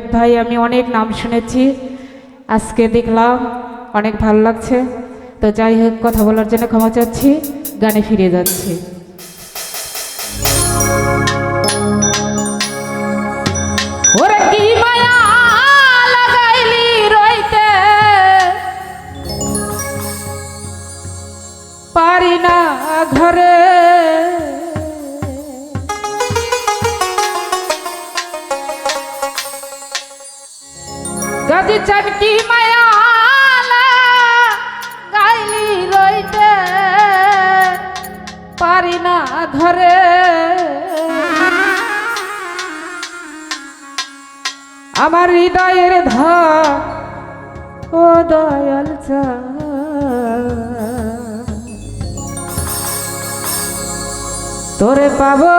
ভাই, আমি অনেক নাম শুনেছি। আজকে দেখলাম অনেক ভালো লাগছে। তো যাই হোক, কথা বলার জন্য ক্ষমা চাচ্ছি। গানে ফিরে যাচ্ছি। পারি না ঘরে। বাজি চানকি মায়ালা গাইলি রইতে। পারি না ধরে আমার হৃদয়ের ধা ও দয়াল তোরে পাবো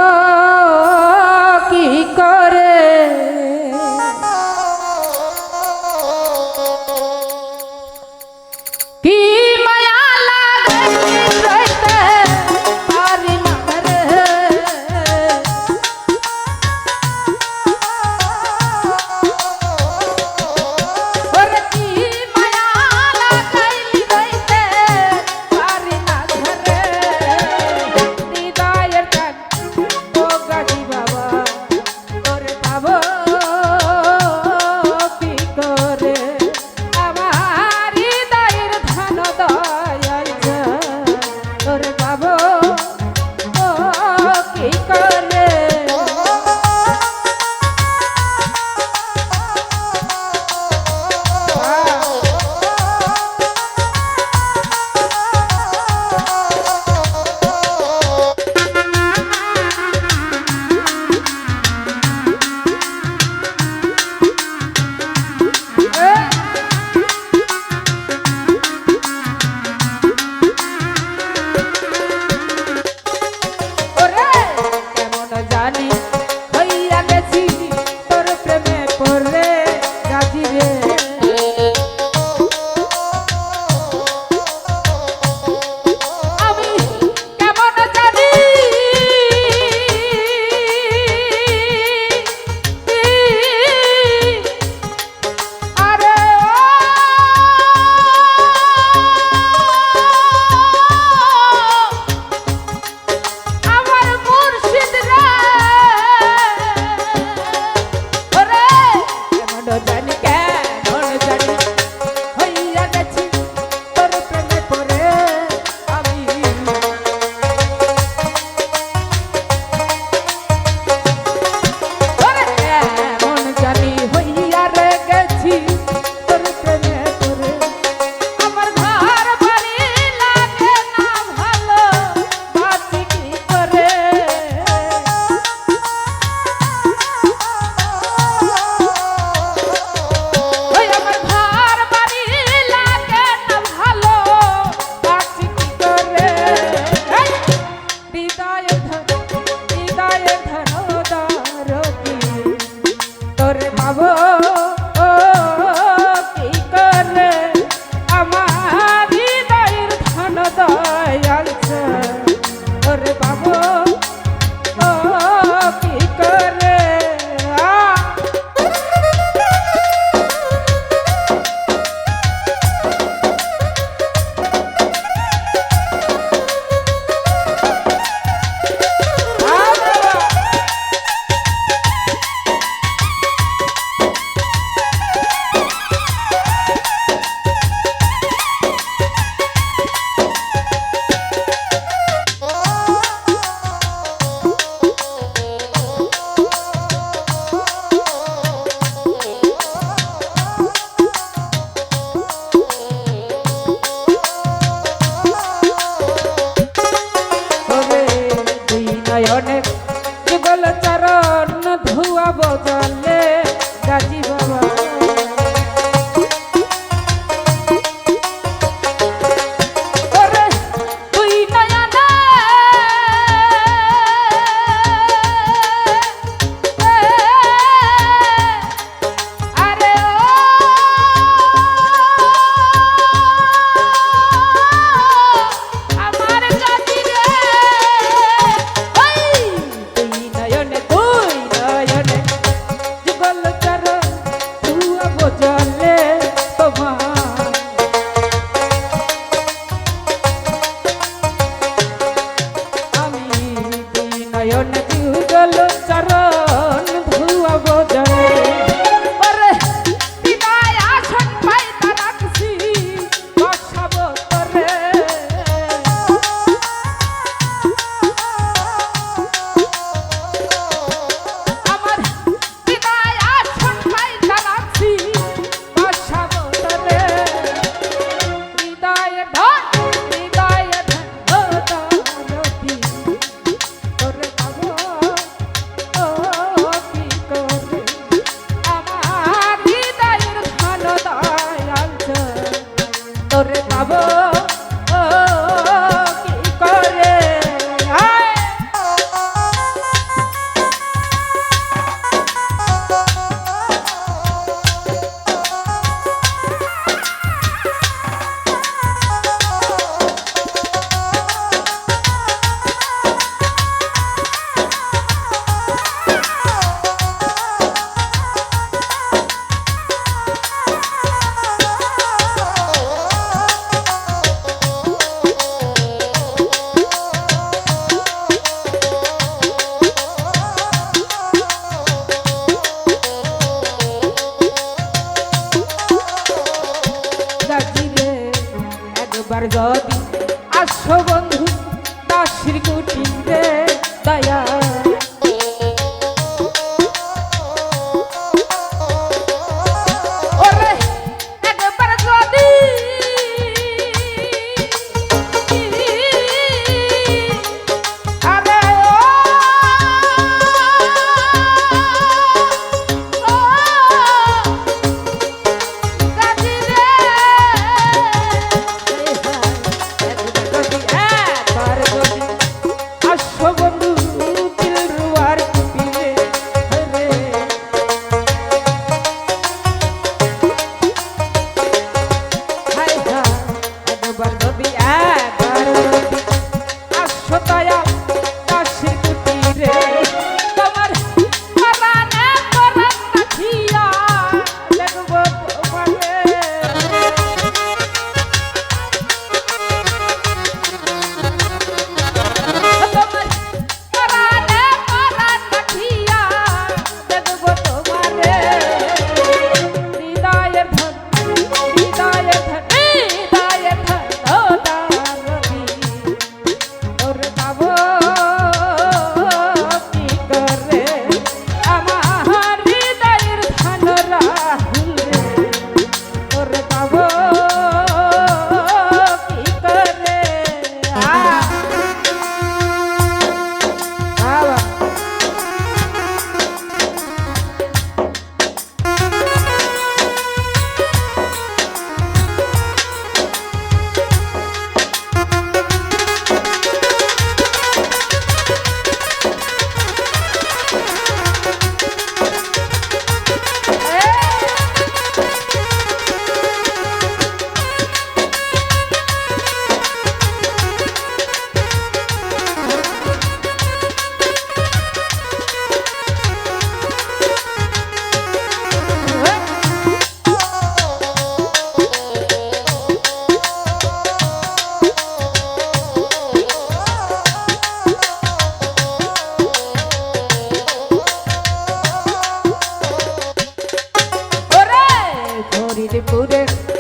ফরিদপুরের আবুল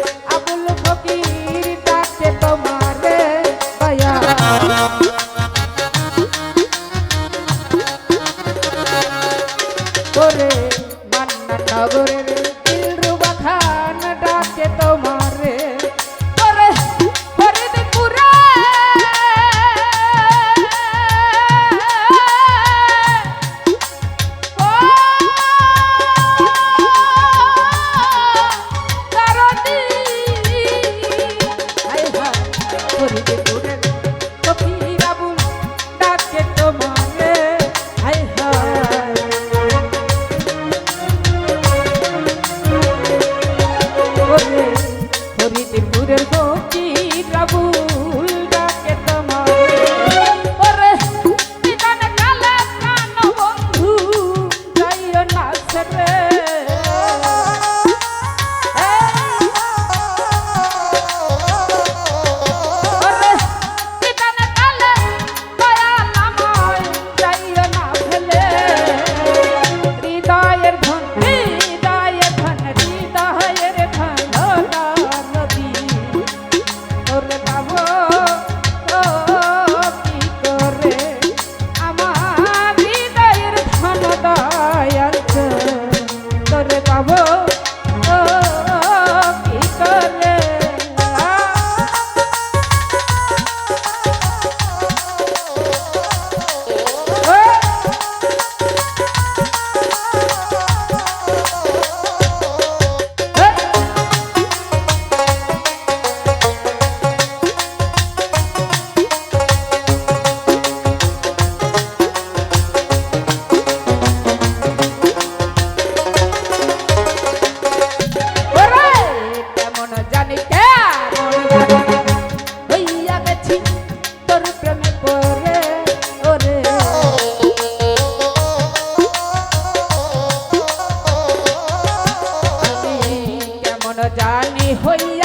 জানি হইয়া